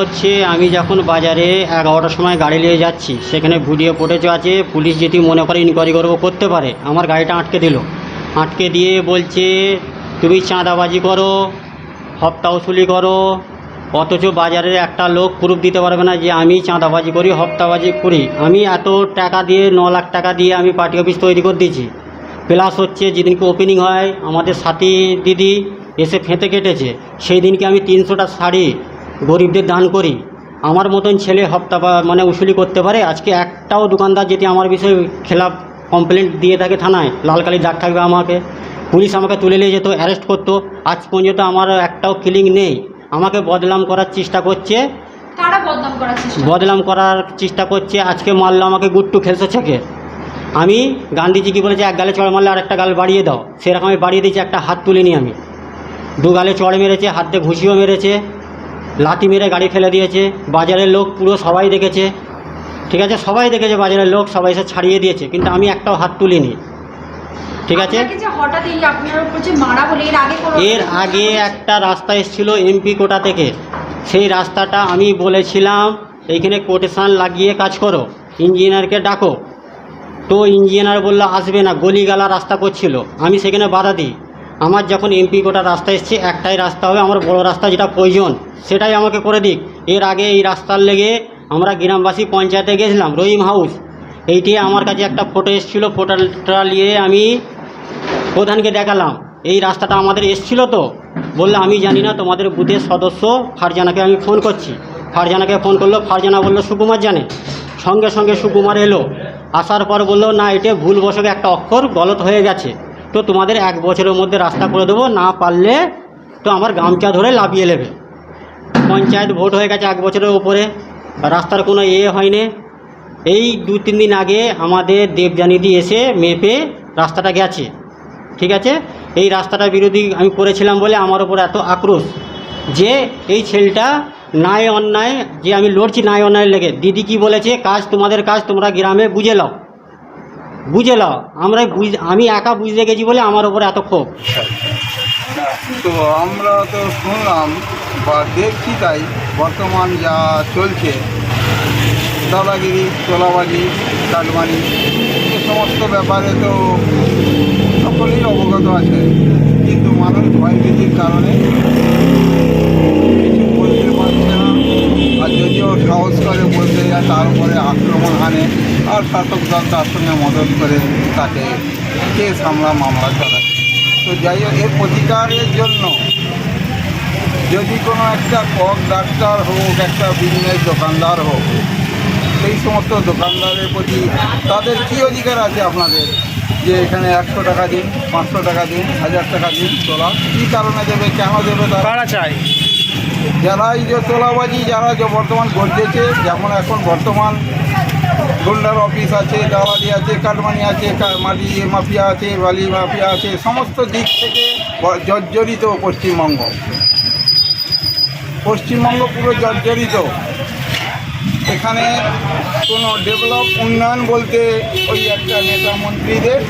হচ্ছে আমি যখন বাজারে এগারোটার সময় গাড়ি নিয়ে যাচ্ছি, সেখানে ভিডিও ফুটেজ আছে, পুলিশ যদি মনে করে ইনকোয়ারি করব করতে পারে। আমার গাড়িটা আটকে দিল। আটকে দিয়ে বলছে, তুমি চাঁদাবাজি করো হপ্তা উসুলি করো, অথচ বাজারের একটা লোক প্রুফ দিতে পারবে না যে আমি চাঁদাবাজি করি হপ্তাবাজি করি। আমি এত টাকা দিয়ে, ন লাখ টাকা দিয়ে আমি পার্টি অফিস তৈরি করে দিয়েছি। প্লাস হচ্ছে যেদিনকে ওপেনিং হয়, আমাদের সাথী দিদি এসে ফেঁতে কেটেছে। সেই দিনকে আমি তিনশোটা শাড়ি গরিবদের দান করি। আমার মতন ছেলে হপ্তা বা মানে উসুলি করতে পারে। আজকে একটাও দোকানদার যদি আমার বিষয়ে খেলাপ কমপ্লেন দিয়ে থাকে থানায় লাল কালি দাগ থাকবে আমাকে। পুলিশ আমাকে তুলে নিয়ে যেত অ্যারেস্ট করতো। আজ পর্যন্ত আমার একটাও ফিলিং নেই। আমাকে বদনাম করার চেষ্টা করছে। কারা বদনাম করার চেষ্টা করছে? আজকে মারলো আমাকে গুট্টু খেলছে ছেকে। আমি গান্ধীজি কি বলেছে এক গালে চড় মারলে আর একটা গাল বাড়িয়ে দাও। সেরকম আমি বাড়িয়ে দিয়েছি একটা হাত তুলে নিই আমি। দু গালে চড় মেরেছে হাত দিয়ে ঘুষিও মেরেছে। লাথি মেরে গাড়ি ফেলে দিয়েছে। বাজারের লোক পুরো সবাই দেখেছে। ঠিক আছে? সবাই দেখেছে বাজারের লোক সবাই এসে ছাড়িয়ে দিয়েছে। কিন্তু আমি একটাও হাত তুলিনি। ঠিক আছে? এর আগে একটা রাস্তা এসেছিল এমপি কোটা থেকে। সেই রাস্তাটা আমি বলেছিলাম এইখানে কোটেশান লাগিয়ে কাজ করো। ইঞ্জিনিয়ারকে ডাকো। তো ইঞ্জিনিয়ার বলল আসবে না গলিগালা রাস্তা করছিল। আমি সেখানে বাধা দিই। আমার যখন এমপি কোটা রাস্তা এসছে, একটাই রাস্তা হবে আমার বড় রাস্তা যেটা প্রয়োজন, সেটাই আমাকে করে দিক। এর আগে এই রাস্তার লেগে আমরা গ্রামবাসী পঞ্চায়েতে গেছিলাম, রহিম হাউস। এইটি আমার কাছে একটা ফটো এসেছিল ফটোটা নিয়ে আমি প্রধানকে দেখালাম। এই রাস্তাটা আমাদের এসছিল তো, বললে, আমি জানি না তোমাদের বুথের সদস্য ফারজানাকে আমি ফোন করছি। ফারজানাকে ফোন করল, ফারজানা বলল, সুকুমার জানে। সঙ্গে সঙ্গে সুকুমার এলো। আসার পর বলল, না, এটা ভুলবশত একটা অক্ষর, গলত হয়ে গেছে। তো তোমাদের এক বছরের মধ্যে রাস্তা করে দেবো, না পারলে তো আমার গামছা ধরে লাভিয়ে নেবে। পঞ্চায়েত ভোট হয়ে গেছে এক বছরের উপরে, রাস্তার কোনো এ হয়নি। এই দু তিন দিন আগে আমাদের দেবজানিদি এসে মেপে রাস্তাটা গেছে, ঠিক আছে? এই রাস্তাটার বিরোধী আমি করেছিলাম বলে আমার ওপর এত আক্রোশ যে এই ছেলেটা ন্যায় অন্যায়, যে আমি লড়ছি ন্যায় অন্যায় লেগে, দিদি কি বলেছে, কাজ তোমাদের কাজ, তোমরা গ্রামে বুঝে নাও। বুঝে নাও আমরা বুঝ আমি একা বুঝতে গেছি বলে আমার ওপর এত ক্ষোভ। তো আমরা তো শুনলাম বা দেখছি তাই বর্তমান যা চলছে, দাদাগিরি তোলাবাজি কাটমানি এ সমস্ত ব্যাপারে তো সকলেই অবগত আছে। কিন্তু মানুষ ভয়ভীতির কারণে কিছু বলতে পারছে না আর যদিও সাহস করে বলতে যায় তার উপরে আক্রমণ হানে আর শাসক দল তার সঙ্গে মদত করে তাকে কে সামলা মামলা চালাচ্ছে তো যাই হোক, এর প্রতিকারের জন্য যদি কোনো একটা কক ডাক্তার হোক, একটা বিজনেস দোকানদার হোক, সেই সমস্ত দোকানদারের প্রতি তাদের কী অধিকার আছে আপনাদের? যে এখানে একশো টাকা দিন, পাঁচশো টাকা দিন, হাজার টাকা দিন তোলা কী কারণে দেবে? কেন দেবে তারা? চাই যারা এই যে তোলাবাজি, যারা যে বর্তমান ঘটেছে যেমন এখন বর্তমান গুন্ডার অফিস আছে দাওয়ালি আছে, কাটমানি আছে মাটি মাফিয়া আছে, বালি মাফিয়া আছে, সমস্ত দিক থেকে জর্জরিত পশ্চিমবঙ্গ। পশ্চিমবঙ্গ পুরো জর্জরিত। এখানে কোনো ডেভেলপ, উন্নয়ন বলতে ওই একটা নেতা মন্ত্রীদের।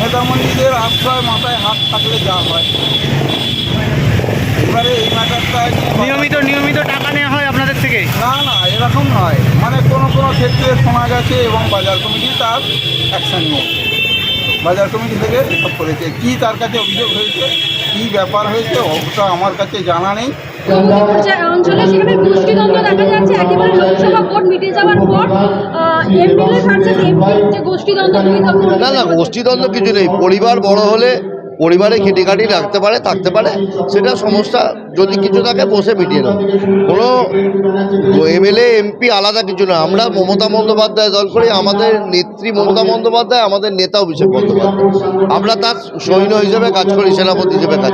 নেতা মন্ত্রীদের আশ্রয় মাথায় হাত থাকলে যা হয়। এবারে এই ম্যাটারটা নিয়মিত নিয়মিত টাকা নেওয়া হয় আপনাদের থেকে? না না এরকম নয়। মানে কোনো কোনো ক্ষেত্রে শোনা গেছে এবং বাজার কমিটি তার অ্যাকশন নিয়েছে। বাজার কমিটি থেকে এসব করেছে। কী তার কাছে অভিযোগ হয়েছে কী ব্যাপার হয়েছে ওটা আমার কাছে জানা নেই। পর্যায়ে অঞ্চলে সেখানে গোষ্ঠীদ্বন্দ্ব দেখা যাচ্ছে। একেবারে লোকসভা ভোট মিটে যাওয়ার পর এমএলএ ভার্সেস এমপি যে গোষ্ঠীদ্বন্দ্ব না না গোষ্ঠীদ্বন্দ্ব কিছু নেই। পরিবার বড় হলে পরিবারে খিটিখাটি রাখতে পারে, থাকতে পারে, সেটা সমস্যা যদি কিছু থাকে বসে মিটিয়ে নেয় কোনো এমএলএ, এমপি আলাদা কিছু না। আমরা মমতা বন্দ্যোপাধ্যায় দল করি, আমাদের নেত্রী মমতা বন্দ্যোপাধ্যায়, আমাদের নেতা অভিষেক বন্দ্যোপাধ্যায়। আমরা তার সৈন্য হিসেবে কাজ করি, সেনাপতি হিসেবে কাজ